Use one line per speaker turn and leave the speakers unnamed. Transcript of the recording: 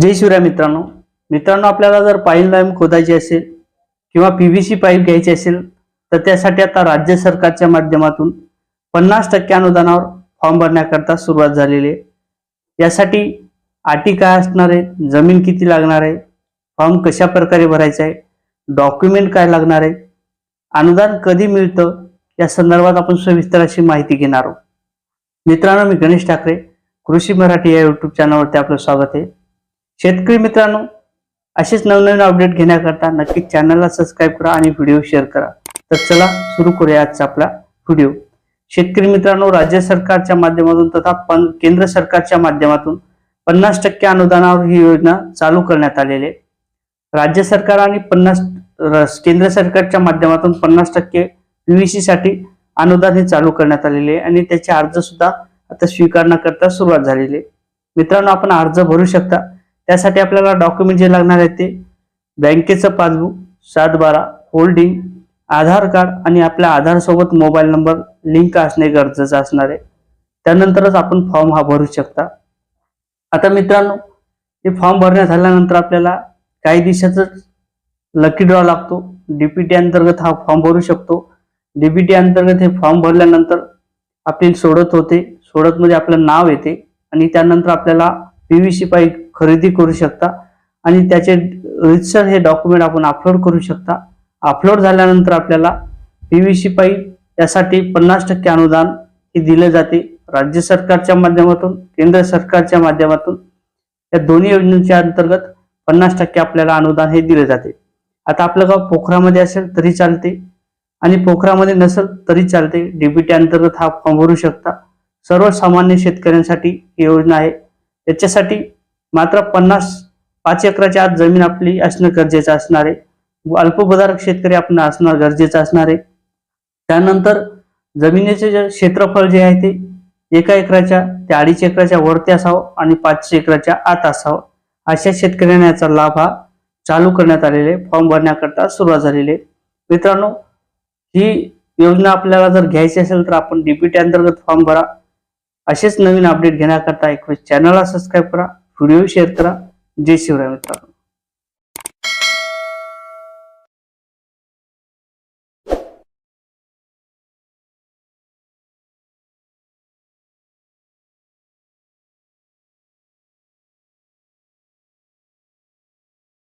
जय शिवराय मित्रांनो. मित्रांनो आपल्याला जर पाईप लाईन खोदायची असेल किंवा पी व्ही सी पाईप घ्यायची असेल तर त्यासाठी आता राज्य सरकारच्या माध्यमातून पन्नास टक्के अनुदानावर फॉर्म भरण्याकरता सुरुवात झालेली आहे. यासाठी अटी काय असणार आहे जमीन किती लागणार आहे? फॉर्म कशा प्रकारे भरायचा आहे? डॉक्युमेंट काय लागणार आहे? अनुदान कधी मिळतं? या संदर्भात आपण सविस्तर अशी माहिती घेणार आहोत. मित्रांनो मी गणेश ठाकरे कृषी मराठी या युट्यूब चॅनलवरती आपलं स्वागत आहे. शेतकरी मित्रांनो असेच नवनवीन अपडेट घेण्याकरता नक्कीच चॅनलला सबस्क्राईब करा आणि व्हिडिओ शेअर करा. तर चला सुरू करूया आजचा आपला व्हिडिओ शेतकरी मित्रांनो राज्य सरकारच्या माध्यमातून तथा पण केंद्र सरकारच्या माध्यमातून पन्नास टक्के अनुदानावर ही योजना चालू करण्यात आलेली आहे. राज्य सरकार आणि पन्नास केंद्र सरकारच्या माध्यमातून पन्नास टक्के पीव्हीसी साठी अनुदान हे चालू करण्यात आलेले आहे आणि त्याचे अर्ज सुद्धा आता स्वीकारण्याकरता सुरुवात झालेली आहे. मित्रांनो आपण अर्ज भरू शकता. त्यासाठी आपल्याला डॉक्युमेंट जे लागणार आहे ते बँकेचं पासबुक सात बारा होल्डिंग आधार कार्ड आणि आपल्या आधारसोबत मोबाईल नंबर लिंक असणे गरजेचं असणार आहे. त्यानंतरच आपण फॉर्म हा भरू शकता. आता मित्रांनो हे फॉर्म भरण्यात झाल्यानंतर आपल्याला काही दिवसातच लकी ड्रॉ लागतो डीपीटी अंतर्गत हा फॉर्म भरू शकतो. डीपीटी अंतर्गत हे फॉर्म भरल्यानंतर आपली सोडत होते. सोडतमध्ये आपलं नाव येते आणि त्यानंतर आपल्याला पी व्ही सी पाईप खरेदी करू शकता. आणि त्याचे रितसर हे डॉक्युमेंट आपण अपलोड करू शकता. अपलोड झाल्यानंतर आपल्याला पी व्ही पाईप यासाठी पन्नास टक्के अनुदान हे दिले जाते. राज्य सरकारच्या माध्यमातून केंद्र सरकारच्या माध्यमातून या दोन्ही योजनेच्या अंतर्गत पन्नास टक्के आपल्याला अनुदान हे दिले जाते. आता आपलं गाव पोखरामध्ये असेल तरी चालते. आणि पोखरामध्ये नसेल तरी चालते. डीबीटी अंतर्गत हा फॉर्म भरू शकता. सर्वसामान्य शेतकऱ्यांसाठी ही योजना आहे. त्याच्यासाठी मात्र पन्नास पाच एकराच्या आत जमीन आपली असणं गरजेचं असणार आहे. अल्पभूधारक शेतकरी आपण असणं गरजेचं असणार आहे. त्यानंतर जमिनीचे जे क्षेत्रफळ जे आहे ते एका एकराच्या ते अडीच एकराच्या वरती असावं आणि पाचशे एकराच्या आत असावं. अशा शेतकऱ्यांना याचा लाभ हा चालू करण्यात आलेले फॉर्म भरण्याकरता सुरुवात झालेली आहे. मित्रांनो ही योजना आपल्याला जर घ्यायची असेल तर आपण डीपीटी अंतर्गत फॉर्म भरा. असेच नवीन अपडेट घेण्याकरता एक चॅनलला सबस्क्राईब करा. व्हिडिओ शेअर करा जय शिवराय मित्रांनो